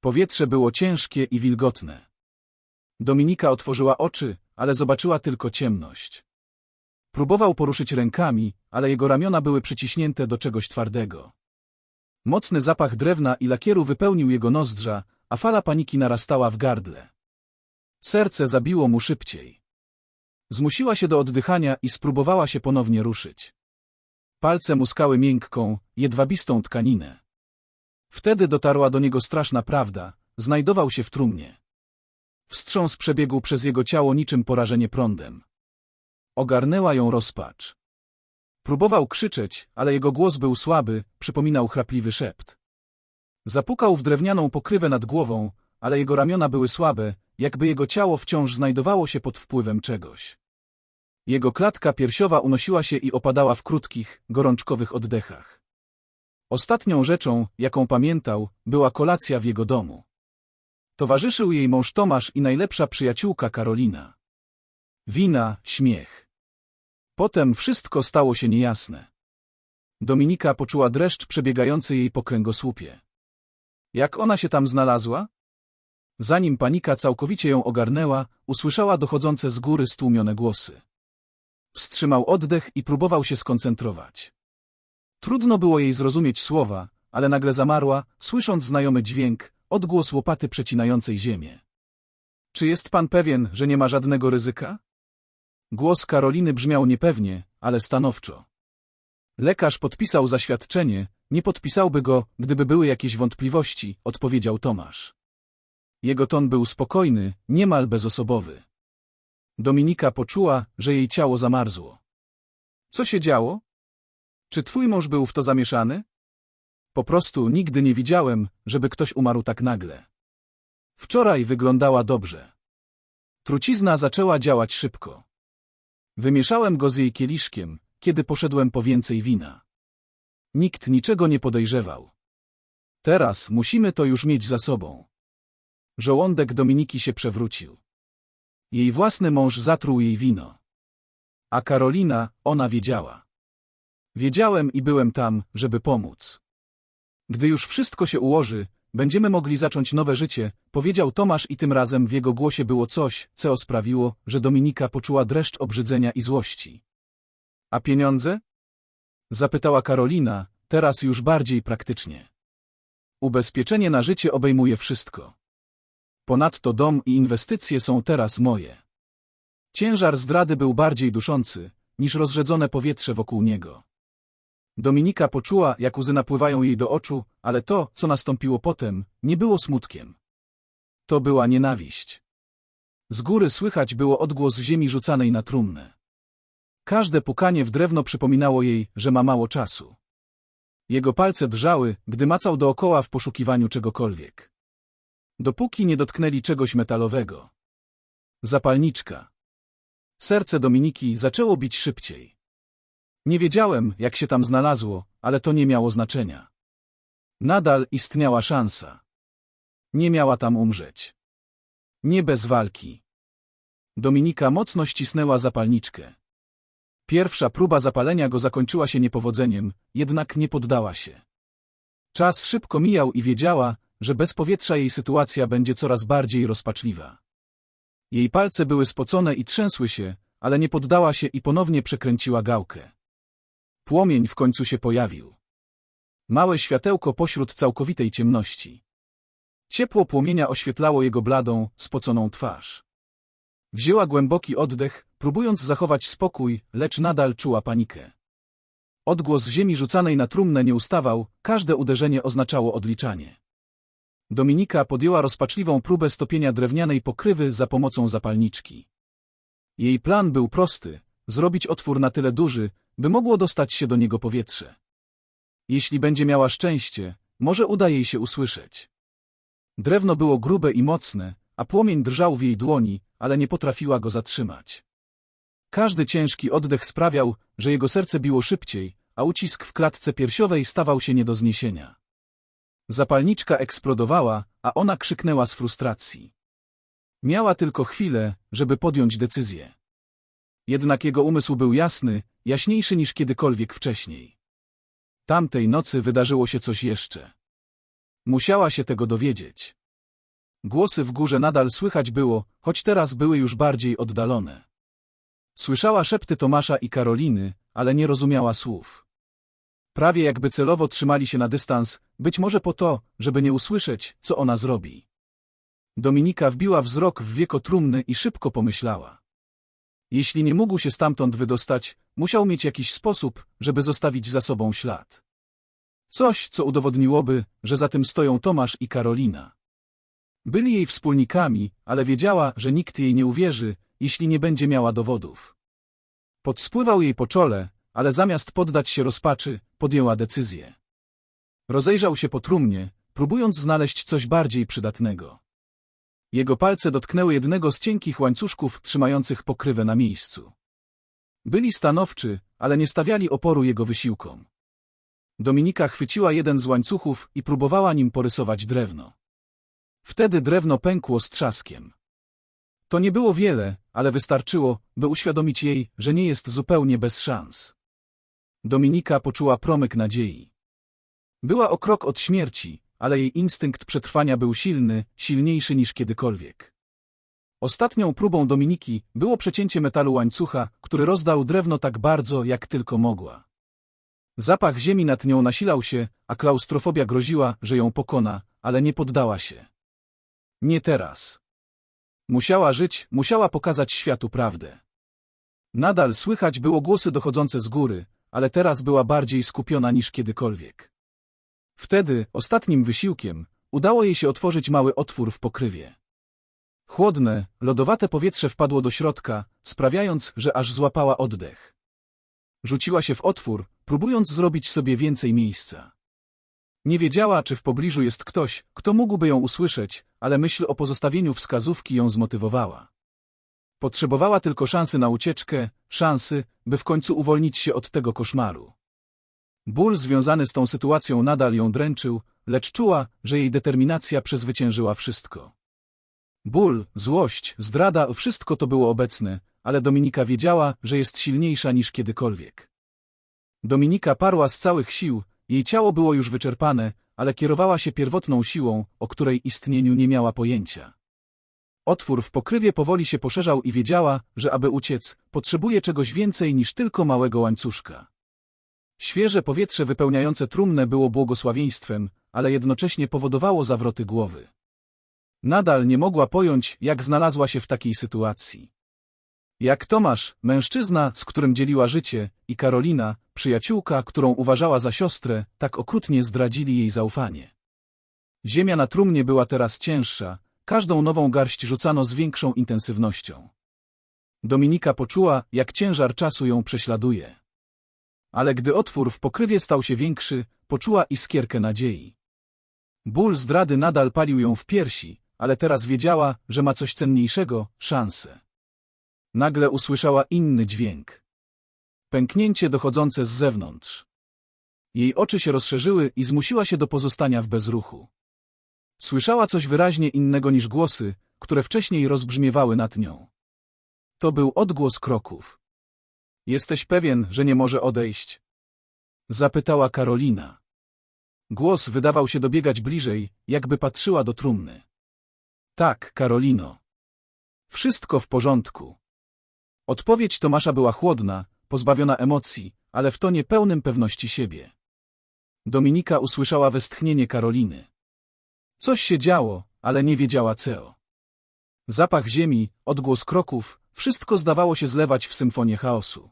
Powietrze było ciężkie i wilgotne. Dominika otworzyła oczy, ale zobaczyła tylko ciemność. Próbował poruszyć rękami, ale jego ramiona były przyciśnięte do czegoś twardego. Mocny zapach drewna i lakieru wypełnił jego nozdrza, a fala paniki narastała w gardle. Serce zabiło mu szybciej. Zmusiła się do oddychania i spróbowała się ponownie ruszyć. Palce muskały miękką, jedwabistą tkaninę. Wtedy dotarła do niego straszna prawda, znajdował się w trumnie. Wstrząs przebiegł przez jego ciało niczym porażenie prądem. Ogarnęła ją rozpacz. Próbował krzyczeć, ale jego głos był słaby, przypominał chrapliwy szept. Zapukał w drewnianą pokrywę nad głową, ale jego ramiona były słabe, jakby jego ciało wciąż znajdowało się pod wpływem czegoś. Jego klatka piersiowa unosiła się i opadała w krótkich, gorączkowych oddechach. Ostatnią rzeczą, jaką pamiętał, była kolacja w jego domu. Towarzyszył jej mąż Tomasz i najlepsza przyjaciółka Karolina. Wina, śmiech. Potem wszystko stało się niejasne. Dominika poczuła dreszcz przebiegający jej po kręgosłupie. Jak ona się tam znalazła? Zanim panika całkowicie ją ogarnęła, usłyszała dochodzące z góry stłumione głosy. Wstrzymał oddech i próbował się skoncentrować. Trudno było jej zrozumieć słowa, ale nagle zamarła, słysząc znajomy dźwięk, odgłos łopaty przecinającej ziemię. Czy jest pan pewien, że nie ma żadnego ryzyka? Głos Karoliny brzmiał niepewnie, ale stanowczo. Lekarz podpisał zaświadczenie, nie podpisałby go, gdyby były jakieś wątpliwości, odpowiedział Tomasz. Jego ton był spokojny, niemal bezosobowy. Dominika poczuła, że jej ciało zamarzło. Co się działo? Czy twój mąż był w to zamieszany? Po prostu nigdy nie widziałem, żeby ktoś umarł tak nagle. Wczoraj wyglądała dobrze. Trucizna zaczęła działać szybko. Wymieszałem go z jej kieliszkiem, kiedy poszedłem po więcej wina. Nikt niczego nie podejrzewał. Teraz musimy to już mieć za sobą. Żołądek Dominiki się przewrócił. Jej własny mąż zatruł jej wino. A Karolina, ona wiedziała. Wiedziałem i byłem tam, żeby pomóc. Gdy już wszystko się ułoży, będziemy mogli zacząć nowe życie, powiedział Tomasz i tym razem w jego głosie było coś, co sprawiło, że Dominika poczuła dreszcz obrzydzenia i złości. A pieniądze? Zapytała Karolina, teraz już bardziej praktycznie. Ubezpieczenie na życie obejmuje wszystko. Ponadto dom i inwestycje są teraz moje. Ciężar zdrady był bardziej duszący, niż rozrzedzone powietrze wokół niego. Dominika poczuła, jak łzy napływają jej do oczu, ale to, co nastąpiło potem, nie było smutkiem. To była nienawiść. Z góry słychać było odgłos ziemi rzucanej na trumnę. Każde pukanie w drewno przypominało jej, że ma mało czasu. Jego palce drżały, gdy macał dookoła w poszukiwaniu czegokolwiek. Dopóki nie dotknęli czegoś metalowego. Zapalniczka. Serce Dominiki zaczęło bić szybciej. Nie wiedziałem, jak się tam znalazło, ale to nie miało znaczenia. Nadal istniała szansa. Nie miała tam umrzeć. Nie bez walki. Dominika mocno ścisnęła zapalniczkę. Pierwsza próba zapalenia go zakończyła się niepowodzeniem, jednak nie poddała się. Czas szybko mijał i wiedziała, że bez powietrza jej sytuacja będzie coraz bardziej rozpaczliwa. Jej palce były spocone i trzęsły się, ale nie poddała się i ponownie przekręciła gałkę. Płomień w końcu się pojawił. Małe światełko pośród całkowitej ciemności. Ciepło płomienia oświetlało jego bladą, spoconą twarz. Wzięła głęboki oddech, próbując zachować spokój, lecz nadal czuła panikę. Odgłos ziemi rzucanej na trumnę nie ustawał, każde uderzenie oznaczało odliczanie. Dominika podjęła rozpaczliwą próbę stopienia drewnianej pokrywy za pomocą zapalniczki. Jej plan był prosty, zrobić otwór na tyle duży, by mogło dostać się do niego powietrze. Jeśli będzie miała szczęście, może uda jej się usłyszeć. Drewno było grube i mocne, a płomień drżał w jej dłoni, ale nie potrafiła go zatrzymać. Każdy ciężki oddech sprawiał, że jego serce biło szybciej, a ucisk w klatce piersiowej stawał się nie do zniesienia. Zapalniczka eksplodowała, a ona krzyknęła z frustracji. Miała tylko chwilę, żeby podjąć decyzję. Jednak jego umysł był jasny, jaśniejszy niż kiedykolwiek wcześniej. Tamtej nocy wydarzyło się coś jeszcze. Musiała się tego dowiedzieć. Głosy w górze nadal słychać było, choć teraz były już bardziej oddalone. Słyszała szepty Tomasza i Karoliny, ale nie rozumiała słów. Prawie jakby celowo trzymali się na dystans, być może po to, żeby nie usłyszeć, co ona zrobi. Dominika wbiła wzrok w wieko trumny i szybko pomyślała. Jeśli nie mógł się stamtąd wydostać, musiał mieć jakiś sposób, żeby zostawić za sobą ślad. Coś, co udowodniłoby, że za tym stoją Tomasz i Karolina. Byli jej wspólnikami, ale wiedziała, że nikt jej nie uwierzy, jeśli nie będzie miała dowodów. Podspływał jej po czole, ale zamiast poddać się rozpaczy, podjęła decyzję. Rozejrzał się po trumnie, próbując znaleźć coś bardziej przydatnego. Jego palce dotknęły jednego z cienkich łańcuszków trzymających pokrywę na miejscu. Byli stanowczy, ale nie stawiali oporu jego wysiłkom. Dominika chwyciła jeden z łańcuchów i próbowała nim porysować drewno. Wtedy drewno pękło z trzaskiem. To nie było wiele, ale wystarczyło, by uświadomić jej, że nie jest zupełnie bez szans. Dominika poczuła promyk nadziei. Była o krok od śmierci, ale jej instynkt przetrwania był silny, silniejszy niż kiedykolwiek. Ostatnią próbą Dominiki było przecięcie metalu łańcucha, który rozdał drewno tak bardzo, jak tylko mogła. Zapach ziemi nad nią nasilał się, a klaustrofobia groziła, że ją pokona, ale nie poddała się. Nie teraz. Musiała żyć, musiała pokazać światu prawdę. Nadal słychać było głosy dochodzące z góry, ale teraz była bardziej skupiona niż kiedykolwiek. Wtedy, ostatnim wysiłkiem, udało jej się otworzyć mały otwór w pokrywie. Chłodne, lodowate powietrze wpadło do środka, sprawiając, że aż złapała oddech. Rzuciła się w otwór, próbując zrobić sobie więcej miejsca. Nie wiedziała, czy w pobliżu jest ktoś, kto mógłby ją usłyszeć, ale myśl o pozostawieniu wskazówki ją zmotywowała. Potrzebowała tylko szansy na ucieczkę, szansy, by w końcu uwolnić się od tego koszmaru. Ból związany z tą sytuacją nadal ją dręczył, lecz czuła, że jej determinacja przezwyciężyła wszystko. Ból, złość, zdrada, wszystko to było obecne, ale Dominika wiedziała, że jest silniejsza niż kiedykolwiek. Dominika parła z całych sił, jej ciało było już wyczerpane, ale kierowała się pierwotną siłą, o której istnieniu nie miała pojęcia. Otwór w pokrywie powoli się poszerzał i wiedziała, że aby uciec, potrzebuje czegoś więcej niż tylko małego łańcuszka. Świeże powietrze wypełniające trumnę było błogosławieństwem, ale jednocześnie powodowało zawroty głowy. Nadal nie mogła pojąć, jak znalazła się w takiej sytuacji. Jak Tomasz, mężczyzna, z którym dzieliła życie, i Karolina, przyjaciółka, którą uważała za siostrę, tak okrutnie zdradzili jej zaufanie. Ziemia na trumnie była teraz cięższa, każdą nową garść rzucano z większą intensywnością. Dominika poczuła, jak ciężar czasu ją prześladuje. Ale gdy otwór w pokrywie stał się większy, poczuła iskierkę nadziei. Ból zdrady nadal palił ją w piersi, ale teraz wiedziała, że ma coś cenniejszego, szansę. Nagle usłyszała inny dźwięk. Pęknięcie dochodzące z zewnątrz. Jej oczy się rozszerzyły i zmusiła się do pozostania w bezruchu. Słyszała coś wyraźnie innego niż głosy, które wcześniej rozbrzmiewały nad nią. To był odgłos kroków. Jesteś pewien, że nie może odejść? Zapytała Karolina. Głos wydawał się dobiegać bliżej, jakby patrzyła do trumny. Tak, Karolino. Wszystko w porządku. Odpowiedź Tomasza była chłodna, pozbawiona emocji, ale w tonie pełnym pewności siebie. Dominika usłyszała westchnienie Karoliny. Coś się działo, ale nie wiedziała co. Zapach ziemi, odgłos kroków, wszystko zdawało się zlewać w symfonię chaosu.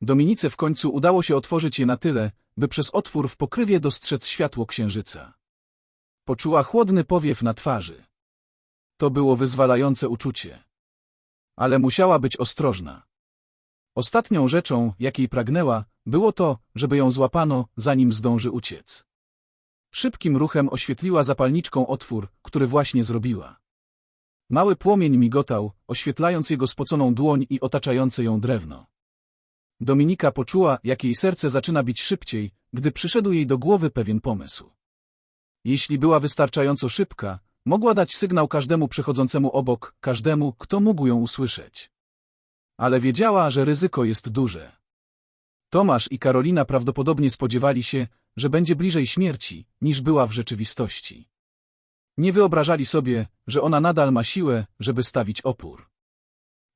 Dominice w końcu udało się otworzyć je na tyle, by przez otwór w pokrywie dostrzec światło księżyca. Poczuła chłodny powiew na twarzy. To było wyzwalające uczucie. Ale musiała być ostrożna. Ostatnią rzeczą, jakiej pragnęła, było to, żeby ją złapano, zanim zdąży uciec. Szybkim ruchem oświetliła zapalniczką otwór, który właśnie zrobiła. Mały płomień migotał, oświetlając jego spoconą dłoń i otaczające ją drewno. Dominika poczuła, jak jej serce zaczyna bić szybciej, gdy przyszedł jej do głowy pewien pomysł. Jeśli była wystarczająco szybka, mogła dać sygnał każdemu przechodzącemu obok, każdemu, kto mógł ją usłyszeć. Ale wiedziała, że ryzyko jest duże. Tomasz i Karolina prawdopodobnie spodziewali się, że będzie bliżej śmierci, niż była w rzeczywistości. Nie wyobrażali sobie, że ona nadal ma siłę, żeby stawić opór.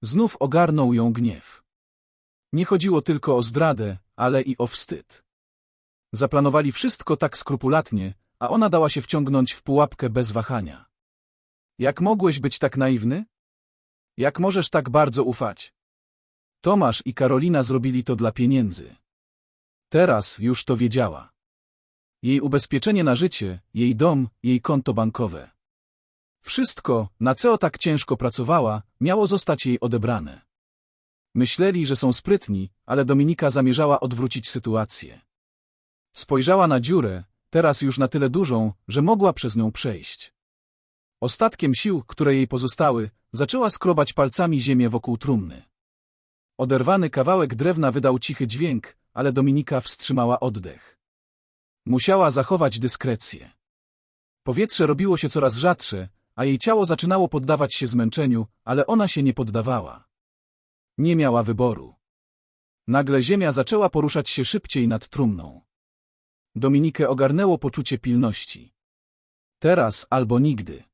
Znów ogarnął ją gniew. Nie chodziło tylko o zdradę, ale i o wstyd. Zaplanowali wszystko tak skrupulatnie, a ona dała się wciągnąć w pułapkę bez wahania. Jak mogłeś być tak naiwny? Jak możesz tak bardzo ufać? Tomasz i Karolina zrobili to dla pieniędzy. Teraz już to wiedziała. Jej ubezpieczenie na życie, jej dom, jej konto bankowe. Wszystko, na co tak ciężko pracowała, miało zostać jej odebrane. Myśleli, że są sprytni, ale Dominika zamierzała odwrócić sytuację. Spojrzała na dziurę, teraz już na tyle dużą, że mogła przez nią przejść. Ostatkiem sił, które jej pozostały, zaczęła skrobać palcami ziemię wokół trumny. Oderwany kawałek drewna wydał cichy dźwięk, ale Dominika wstrzymała oddech. Musiała zachować dyskrecję. Powietrze robiło się coraz rzadsze, a jej ciało zaczynało poddawać się zmęczeniu, ale ona się nie poddawała. Nie miała wyboru. Nagle ziemia zaczęła poruszać się szybciej nad trumną. Dominikę ogarnęło poczucie pilności. Teraz albo nigdy.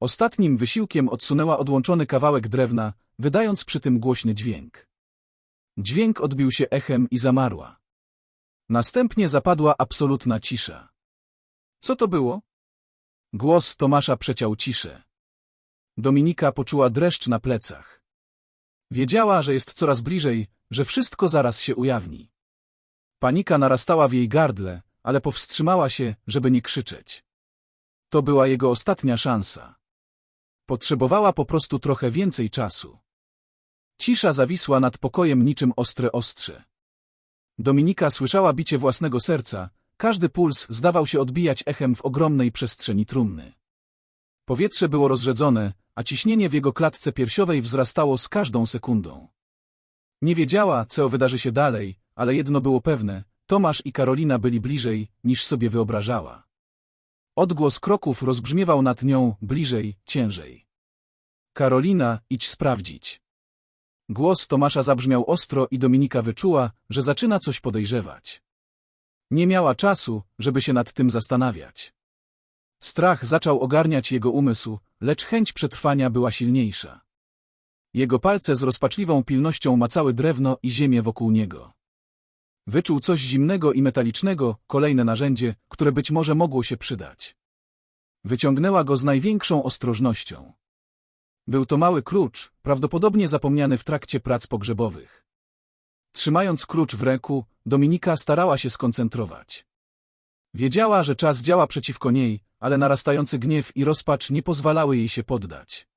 Ostatnim wysiłkiem odsunęła odłączony kawałek drewna, wydając przy tym głośny dźwięk. Dźwięk odbił się echem i zamarła. Następnie zapadła absolutna cisza. Co to było? Głos Tomasza przeciął ciszę. Dominika poczuła dreszcz na plecach. Wiedziała, że jest coraz bliżej, że wszystko zaraz się ujawni. Panika narastała w jej gardle, ale powstrzymała się, żeby nie krzyczeć. To była jego ostatnia szansa. Potrzebowała po prostu trochę więcej czasu. Cisza zawisła nad pokojem niczym ostre ostrze. Dominika słyszała bicie własnego serca, każdy puls zdawał się odbijać echem w ogromnej przestrzeni trumny. Powietrze było rozrzedzone, a ciśnienie w jego klatce piersiowej wzrastało z każdą sekundą. Nie wiedziała, co wydarzy się dalej, ale jedno było pewne, Tomasz i Karolina byli bliżej, niż sobie wyobrażała. Odgłos kroków rozbrzmiewał nad nią, bliżej, ciężej. Karolina, idź sprawdzić. Głos Tomasza zabrzmiał ostro i Dominika wyczuła, że zaczyna coś podejrzewać. Nie miała czasu, żeby się nad tym zastanawiać. Strach zaczął ogarniać jego umysł, lecz chęć przetrwania była silniejsza. Jego palce z rozpaczliwą pilnością macały drewno i ziemię wokół niego. Wyczuł coś zimnego i metalicznego, kolejne narzędzie, które być może mogło się przydać. Wyciągnęła go z największą ostrożnością. Był to mały klucz, prawdopodobnie zapomniany w trakcie prac pogrzebowych. Trzymając klucz w ręku, Dominika starała się skoncentrować. Wiedziała, że czas działa przeciwko niej, ale narastający gniew i rozpacz nie pozwalały jej się poddać.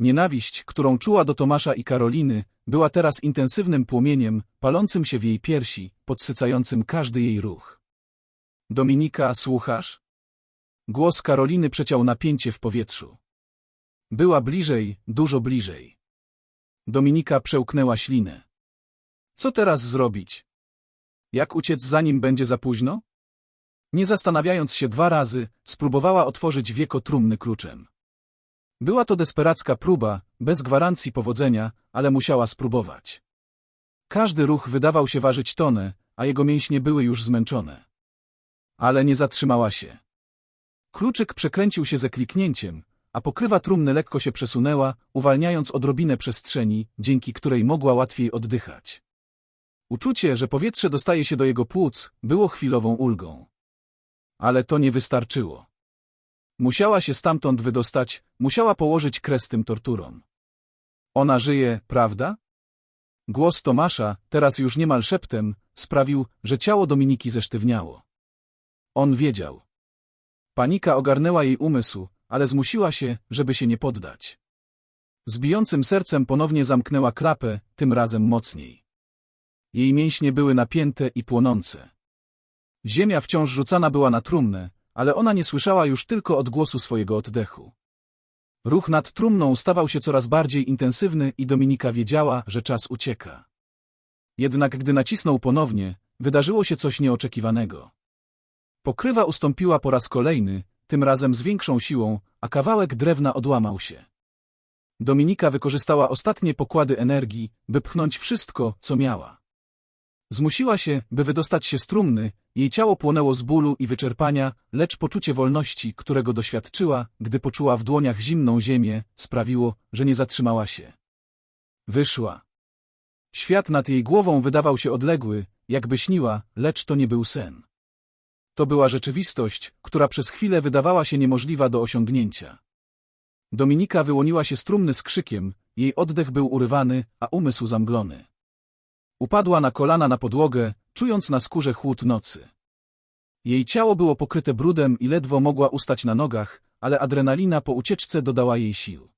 Nienawiść, którą czuła do Tomasza i Karoliny, była teraz intensywnym płomieniem, palącym się w jej piersi, podsycającym każdy jej ruch. Dominika, słuchasz? Głos Karoliny przeciął napięcie w powietrzu. Była bliżej, dużo bliżej. Dominika przełknęła ślinę. Co teraz zrobić? Jak uciec zanim będzie za późno? Nie zastanawiając się dwa razy, spróbowała otworzyć wieko trumny kluczem. Była to desperacka próba, bez gwarancji powodzenia, ale musiała spróbować. Każdy ruch wydawał się ważyć tonę, a jego mięśnie były już zmęczone. Ale nie zatrzymała się. Kluczyk przekręcił się ze kliknięciem, a pokrywa trumny lekko się przesunęła, uwalniając odrobinę przestrzeni, dzięki której mogła łatwiej oddychać. Uczucie, że powietrze dostaje się do jego płuc, było chwilową ulgą. Ale to nie wystarczyło. Musiała się stamtąd wydostać, musiała położyć kres tym torturom. Ona żyje, prawda? Głos Tomasza, teraz już niemal szeptem, sprawił, że ciało Dominiki zesztywniało. On wiedział. Panika ogarnęła jej umysł, ale zmusiła się, żeby się nie poddać. Z bijącym sercem ponownie zamknęła klapę, tym razem mocniej. Jej mięśnie były napięte i płonące. Ziemia wciąż rzucana była na trumnę, ale ona nie słyszała już tylko odgłosu swojego oddechu. Ruch nad trumną stawał się coraz bardziej intensywny i Dominika wiedziała, że czas ucieka. Jednak gdy nacisnął ponownie, wydarzyło się coś nieoczekiwanego. Pokrywa ustąpiła po raz kolejny, tym razem z większą siłą, a kawałek drewna odłamał się. Dominika wykorzystała ostatnie pokłady energii, by pchnąć wszystko, co miała. Zmusiła się, by wydostać się z trumny, jej ciało płonęło z bólu i wyczerpania, lecz poczucie wolności, którego doświadczyła, gdy poczuła w dłoniach zimną ziemię, sprawiło, że nie zatrzymała się. Wyszła. Świat nad jej głową wydawał się odległy, jakby śniła, lecz to nie był sen. To była rzeczywistość, która przez chwilę wydawała się niemożliwa do osiągnięcia. Dominika wyłoniła się z trumny z krzykiem, jej oddech był urywany, a umysł zamglony. Upadła na kolana na podłogę, czując na skórze chłód nocy. Jej ciało było pokryte brudem i ledwo mogła ustać na nogach, ale adrenalina po ucieczce dodała jej sił.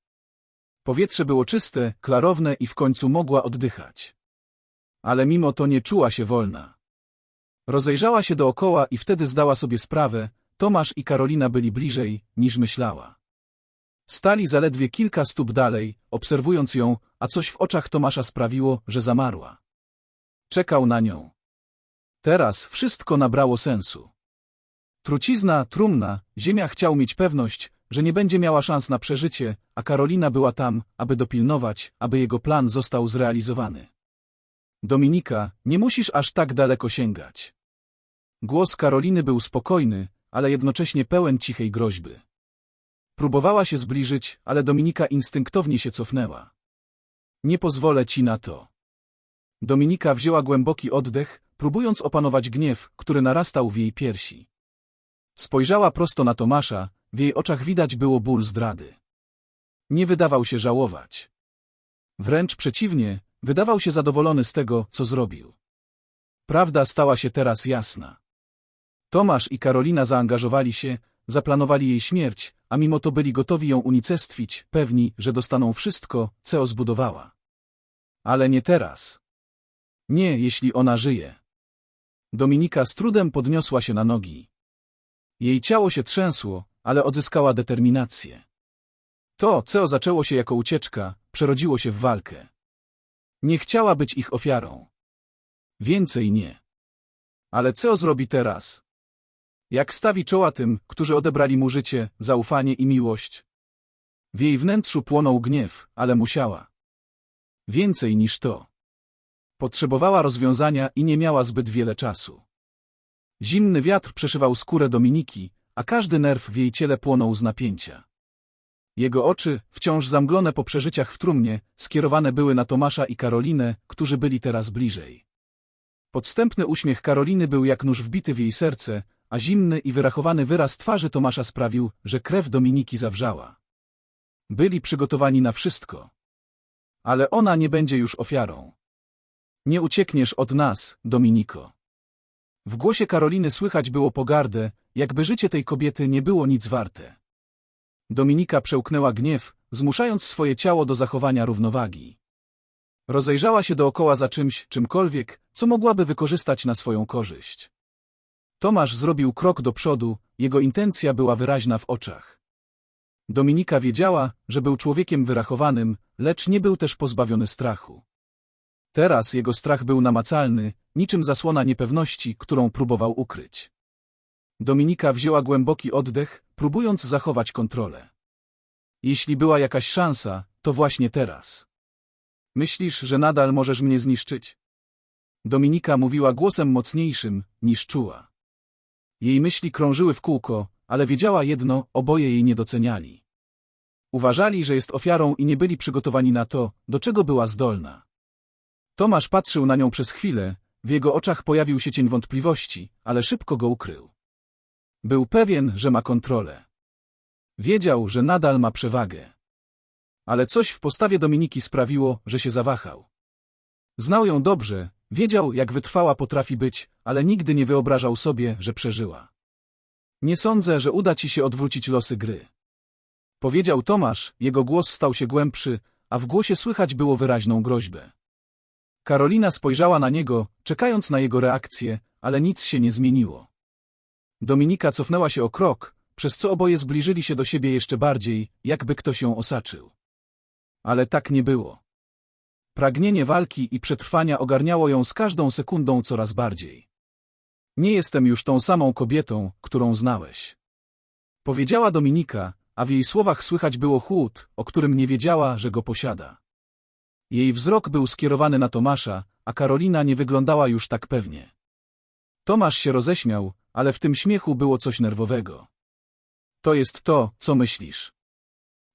Powietrze było czyste, klarowne i w końcu mogła oddychać. Ale mimo to nie czuła się wolna. Rozejrzała się dookoła i wtedy zdała sobie sprawę, Tomasz i Karolina byli bliżej, niż myślała. Stali zaledwie kilka stóp dalej, obserwując ją, a coś w oczach Tomasza sprawiło, że zamarła. Czekał na nią. Teraz wszystko nabrało sensu. Trucizna, trumna, ziemia chciał mieć pewność, że nie będzie miała szans na przeżycie, a Karolina była tam, aby dopilnować, aby jego plan został zrealizowany. Dominika, nie musisz aż tak daleko sięgać. Głos Karoliny był spokojny, ale jednocześnie pełen cichej groźby. Próbowała się zbliżyć, ale Dominika instynktownie się cofnęła. Nie pozwolę ci na to. Dominika wzięła głęboki oddech, próbując opanować gniew, który narastał w jej piersi. Spojrzała prosto na Tomasza, w jej oczach widać było ból zdrady. Nie wydawał się żałować. Wręcz przeciwnie, wydawał się zadowolony z tego, co zrobił. Prawda stała się teraz jasna. Tomasz i Karolina zaangażowali się, zaplanowali jej śmierć, a mimo to byli gotowi ją unicestwić, pewni, że dostaną wszystko, co zbudowała. Ale nie teraz. Nie, jeśli ona żyje. Dominika z trudem podniosła się na nogi. Jej ciało się trzęsło, ale odzyskała determinację. To, co zaczęło się jako ucieczka, przerodziło się w walkę. Nie chciała być ich ofiarą. Więcej nie. Ale co zrobi teraz? Jak stawi czoła tym, którzy odebrali mu życie, zaufanie i miłość? W jej wnętrzu płonął gniew, ale musiała. Więcej niż to. Potrzebowała rozwiązania i nie miała zbyt wiele czasu. Zimny wiatr przeszywał skórę Dominiki, a każdy nerw w jej ciele płonął z napięcia. Jego oczy, wciąż zamglone po przeżyciach w trumnie, skierowane były na Tomasza i Karolinę, którzy byli teraz bliżej. Podstępny uśmiech Karoliny był jak nóż wbity w jej serce, a zimny i wyrachowany wyraz twarzy Tomasza sprawił, że krew Dominiki zawrzała. Byli przygotowani na wszystko. Ale ona nie będzie już ofiarą. Nie uciekniesz od nas, Dominiko. W głosie Karoliny słychać było pogardę, jakby życie tej kobiety nie było nic warte. Dominika przełknęła gniew, zmuszając swoje ciało do zachowania równowagi. Rozejrzała się dookoła za czymś, czymkolwiek, co mogłaby wykorzystać na swoją korzyść. Tomasz zrobił krok do przodu, jego intencja była wyraźna w oczach. Dominika wiedziała, że był człowiekiem wyrachowanym, lecz nie był też pozbawiony strachu. Teraz jego strach był namacalny, niczym zasłona niepewności, którą próbował ukryć. Dominika wzięła głęboki oddech, próbując zachować kontrolę. Jeśli była jakaś szansa, to właśnie teraz. Myślisz, że nadal możesz mnie zniszczyć? Dominika mówiła głosem mocniejszym, niż czuła. Jej myśli krążyły w kółko, ale wiedziała jedno, oboje jej nie doceniali. Uważali, że jest ofiarą i nie byli przygotowani na to, do czego była zdolna. Tomasz patrzył na nią przez chwilę, w jego oczach pojawił się cień wątpliwości, ale szybko go ukrył. Był pewien, że ma kontrolę. Wiedział, że nadal ma przewagę. Ale coś w postawie Dominiki sprawiło, że się zawahał. Znał ją dobrze, wiedział, jak wytrwała potrafi być, ale nigdy nie wyobrażał sobie, że przeżyła. Nie sądzę, że uda ci się odwrócić losy gry. Powiedział Tomasz, jego głos stał się głębszy, a w głosie słychać było wyraźną groźbę. Karolina spojrzała na niego, czekając na jego reakcję, ale nic się nie zmieniło. Dominika cofnęła się o krok, przez co oboje zbliżyli się do siebie jeszcze bardziej, jakby ktoś ją osaczył. Ale tak nie było. Pragnienie walki i przetrwania ogarniało ją z każdą sekundą coraz bardziej. Nie jestem już tą samą kobietą, którą znałeś. Powiedziała Dominika, a w jej słowach słychać było chłód, o którym nie wiedziała, że go posiada. Jej wzrok był skierowany na Tomasza, a Karolina nie wyglądała już tak pewnie. Tomasz się roześmiał, ale w tym śmiechu było coś nerwowego. To jest to, co myślisz.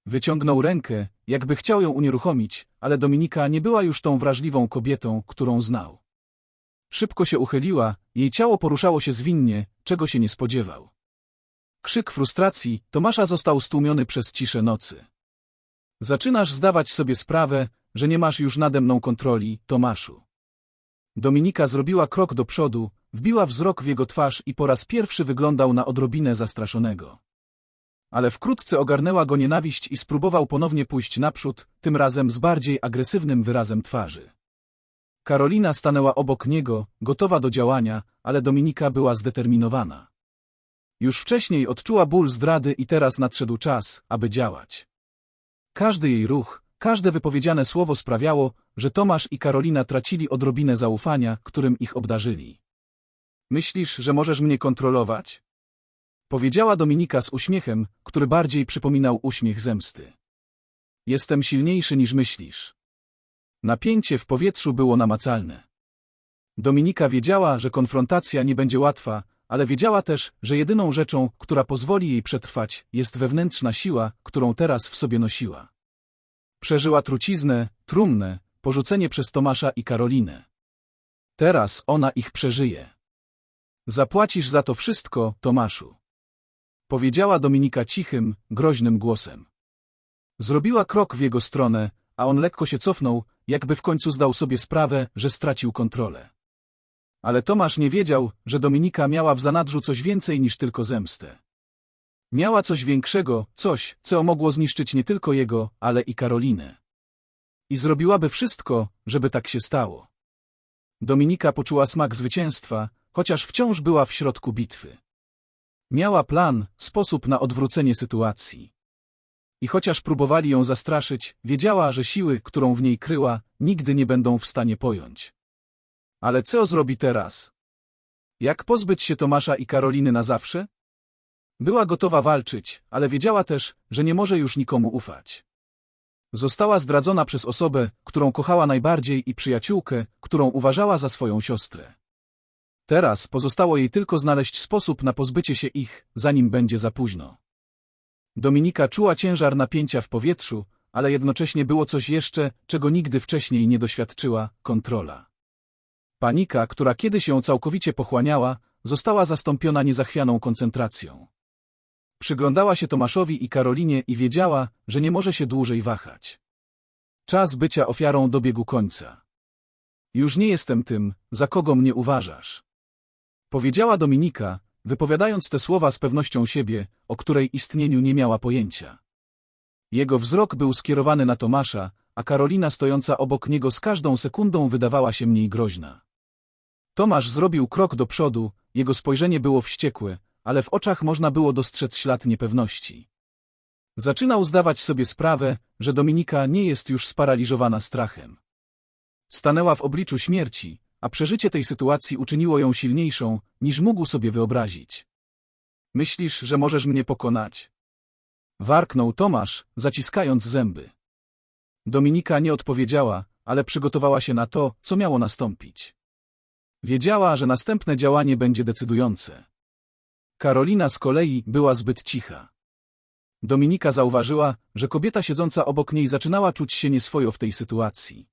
Wyciągnął rękę, jakby chciał ją unieruchomić, ale Dominika nie była już tą wrażliwą kobietą, którą znał. Szybko się uchyliła, jej ciało poruszało się zwinnie, czego się nie spodziewał. Krzyk frustracji Tomasza został stłumiony przez ciszę nocy. Zaczynasz zdawać sobie sprawę, że nie masz już nade mną kontroli, Tomaszu. Dominika zrobiła krok do przodu, wbiła wzrok w jego twarz i po raz pierwszy wyglądał na odrobinę zastraszonego. Ale wkrótce ogarnęła go nienawiść i spróbował ponownie pójść naprzód, tym razem z bardziej agresywnym wyrazem twarzy. Karolina stanęła obok niego, gotowa do działania, ale Dominika była zdeterminowana. Już wcześniej odczuła ból zdrady i teraz nadszedł czas, aby działać. Każdy jej ruch, każde wypowiedziane słowo sprawiało, że Tomasz i Karolina tracili odrobinę zaufania, którym ich obdarzyli. Myślisz, że możesz mnie kontrolować? Powiedziała Dominika z uśmiechem, który bardziej przypominał uśmiech zemsty. Jestem silniejszy niż myślisz. Napięcie w powietrzu było namacalne. Dominika wiedziała, że konfrontacja nie będzie łatwa, ale wiedziała też, że jedyną rzeczą, która pozwoli jej przetrwać, jest wewnętrzna siła, którą teraz w sobie nosiła. Przeżyła truciznę, trumnę, porzucenie przez Tomasza i Karolinę. Teraz ona ich przeżyje. Zapłacisz za to wszystko, Tomaszu. Powiedziała Dominika cichym, groźnym głosem. Zrobiła krok w jego stronę, a on lekko się cofnął, jakby w końcu zdał sobie sprawę, że stracił kontrolę. Ale Tomasz nie wiedział, że Dominika miała w zanadrzu coś więcej niż tylko zemstę. Miała coś większego, coś, co mogło zniszczyć nie tylko jego, ale i Karolinę. I zrobiłaby wszystko, żeby tak się stało. Dominika poczuła smak zwycięstwa, chociaż wciąż była w środku bitwy. Miała plan, sposób na odwrócenie sytuacji. I chociaż próbowali ją zastraszyć, wiedziała, że siły, którą w niej kryła, nigdy nie będą w stanie pojąć. Ale co zrobi teraz? Jak pozbyć się Tomasza i Karoliny na zawsze? Była gotowa walczyć, ale wiedziała też, że nie może już nikomu ufać. Została zdradzona przez osobę, którą kochała najbardziej i przyjaciółkę, którą uważała za swoją siostrę. Teraz pozostało jej tylko znaleźć sposób na pozbycie się ich, zanim będzie za późno. Dominika czuła ciężar napięcia w powietrzu, ale jednocześnie było coś jeszcze, czego nigdy wcześniej nie doświadczyła – kontrola. Panika, która kiedyś ją całkowicie pochłaniała, została zastąpiona niezachwianą koncentracją. Przyglądała się Tomaszowi i Karolinie i wiedziała, że nie może się dłużej wahać. Czas bycia ofiarą dobiegł końca. Już nie jestem tym, za kogo mnie uważasz. Powiedziała Dominika, wypowiadając te słowa z pewnością siebie, o której istnieniu nie miała pojęcia. Jego wzrok był skierowany na Tomasza, a Karolina stojąca obok niego z każdą sekundą wydawała się mniej groźna. Tomasz zrobił krok do przodu, jego spojrzenie było wściekłe, ale w oczach można było dostrzec ślad niepewności. Zaczynał zdawać sobie sprawę, że Dominika nie jest już sparaliżowana strachem. Stanęła w obliczu śmierci, a przeżycie tej sytuacji uczyniło ją silniejszą, niż mógł sobie wyobrazić. Myślisz, że możesz mnie pokonać? Warknął Tomasz, zaciskając zęby. Dominika nie odpowiedziała, ale przygotowała się na to, co miało nastąpić. Wiedziała, że następne działanie będzie decydujące. Karolina z kolei była zbyt cicha. Dominika zauważyła, że kobieta siedząca obok niej zaczynała czuć się nieswojo w tej sytuacji.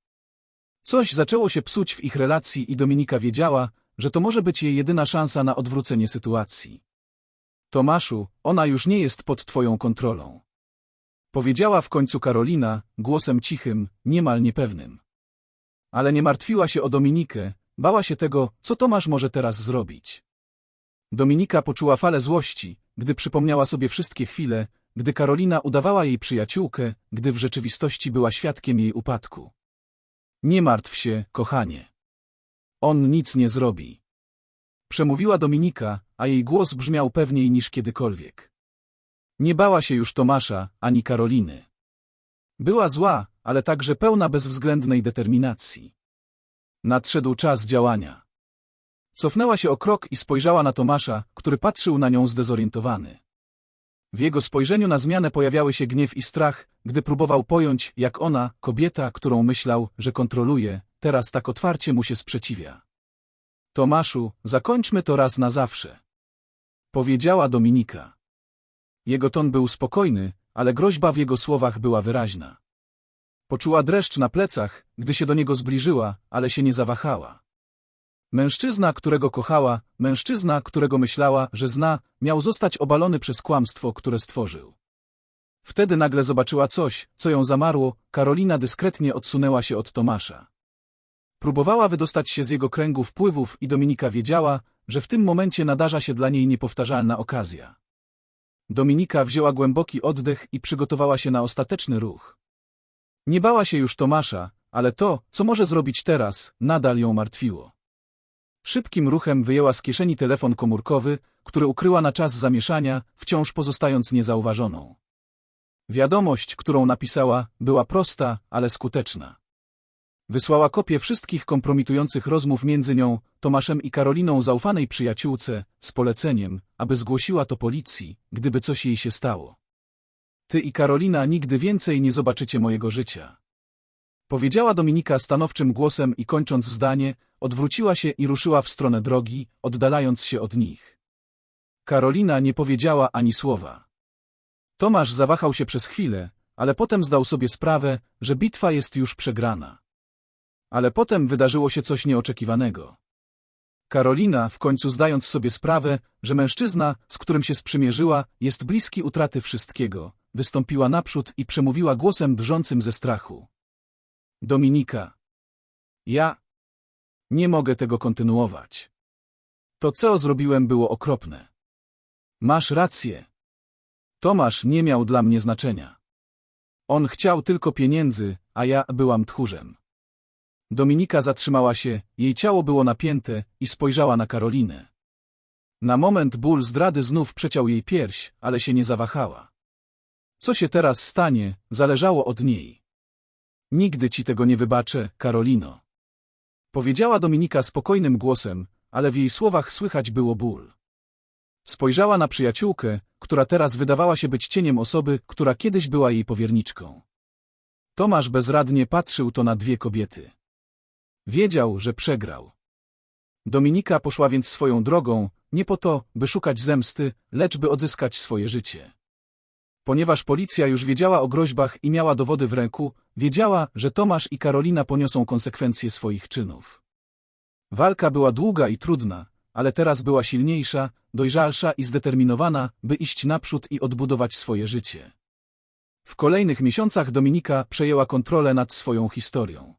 Coś zaczęło się psuć w ich relacji i Dominika wiedziała, że to może być jej jedyna szansa na odwrócenie sytuacji. Tomaszu, ona już nie jest pod twoją kontrolą. Powiedziała w końcu Karolina, głosem cichym, niemal niepewnym. Ale nie martwiła się o Dominikę, bała się tego, co Tomasz może teraz zrobić. Dominika poczuła falę złości, gdy przypomniała sobie wszystkie chwile, gdy Karolina udawała jej przyjaciółkę, gdy w rzeczywistości była świadkiem jej upadku. Nie martw się, kochanie. On nic nie zrobi. Przemówiła Dominika, a jej głos brzmiał pewniej niż kiedykolwiek. Nie bała się już Tomasza, ani Karoliny. Była zła, ale także pełna bezwzględnej determinacji. Nadszedł czas działania. Cofnęła się o krok i spojrzała na Tomasza, który patrzył na nią zdezorientowany. W jego spojrzeniu na zmianę pojawiały się gniew i strach, gdy próbował pojąć, jak ona, kobieta, którą myślał, że kontroluje, teraz tak otwarcie mu się sprzeciwia. Tomaszu, zakończmy to raz na zawsze. Powiedziała Dominika. Jego ton był spokojny, ale groźba w jego słowach była wyraźna. Poczuła dreszcz na plecach, gdy się do niego zbliżyła, ale się nie zawahała. Mężczyzna, którego kochała, mężczyzna, którego myślała, że zna, miał zostać obalony przez kłamstwo, które stworzył. Wtedy nagle zobaczyła coś, co ją zamarło, Karolina dyskretnie odsunęła się od Tomasza. Próbowała wydostać się z jego kręgu wpływów i Dominika wiedziała, że w tym momencie nadarza się dla niej niepowtarzalna okazja. Dominika wzięła głęboki oddech i przygotowała się na ostateczny ruch. Nie bała się już Tomasza, ale to, co może zrobić teraz, nadal ją martwiło. Szybkim ruchem wyjęła z kieszeni telefon komórkowy, który ukryła na czas zamieszania, wciąż pozostając niezauważoną. Wiadomość, którą napisała, była prosta, ale skuteczna. Wysłała kopię wszystkich kompromitujących rozmów między nią, Tomaszem i Karoliną zaufanej przyjaciółce, z poleceniem, aby zgłosiła to policji, gdyby coś jej się stało. Ty i Karolina nigdy więcej nie zobaczycie mojego życia. Powiedziała Dominika stanowczym głosem i kończąc zdanie, odwróciła się i ruszyła w stronę drogi, oddalając się od nich. Karolina nie powiedziała ani słowa. Tomasz zawahał się przez chwilę, ale potem zdał sobie sprawę, że bitwa jest już przegrana. Ale potem wydarzyło się coś nieoczekiwanego. Karolina, w końcu zdając sobie sprawę, że mężczyzna, z którym się sprzymierzyła, jest bliski utraty wszystkiego, wystąpiła naprzód i przemówiła głosem drżącym ze strachu. Dominika. Ja nie mogę tego kontynuować. To, co zrobiłem, było okropne. Masz rację. Tomasz nie miał dla mnie znaczenia. On chciał tylko pieniędzy, a ja byłam tchórzem. Dominika zatrzymała się, jej ciało było napięte i spojrzała na Karolinę. Na moment ból zdrady znów przeciął jej pierś, ale się nie zawahała. Co się teraz stanie, zależało od niej. Nigdy ci tego nie wybaczę, Karolino. Powiedziała Dominika spokojnym głosem, ale w jej słowach słychać było ból. Spojrzała na przyjaciółkę, która teraz wydawała się być cieniem osoby, która kiedyś była jej powierniczką. Tomasz bezradnie patrzył to na dwie kobiety. Wiedział, że przegrał. Dominika poszła więc swoją drogą, nie po to, by szukać zemsty, lecz by odzyskać swoje życie. Ponieważ policja już wiedziała o groźbach i miała dowody w ręku, wiedziała, że Tomasz i Karolina poniosą konsekwencje swoich czynów. Walka była długa i trudna, ale teraz była silniejsza, dojrzalsza i zdeterminowana, by iść naprzód i odbudować swoje życie. W kolejnych miesiącach Dominika przejęła kontrolę nad swoją historią.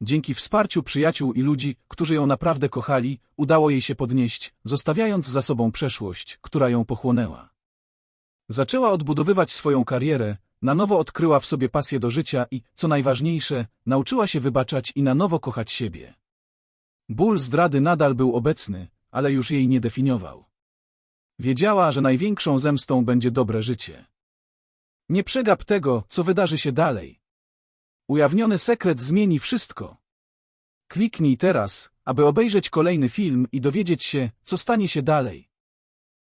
Dzięki wsparciu przyjaciół i ludzi, którzy ją naprawdę kochali, udało jej się podnieść, zostawiając za sobą przeszłość, która ją pochłonęła. Zaczęła odbudowywać swoją karierę, na nowo odkryła w sobie pasję do życia i, co najważniejsze, nauczyła się wybaczać i na nowo kochać siebie. Ból zdrady nadal był obecny, ale już jej nie definiował. Wiedziała, że największą zemstą będzie dobre życie. Nie przegap tego, co wydarzy się dalej. Ujawniony sekret zmieni wszystko. Kliknij teraz, aby obejrzeć kolejny film i dowiedzieć się, co stanie się dalej.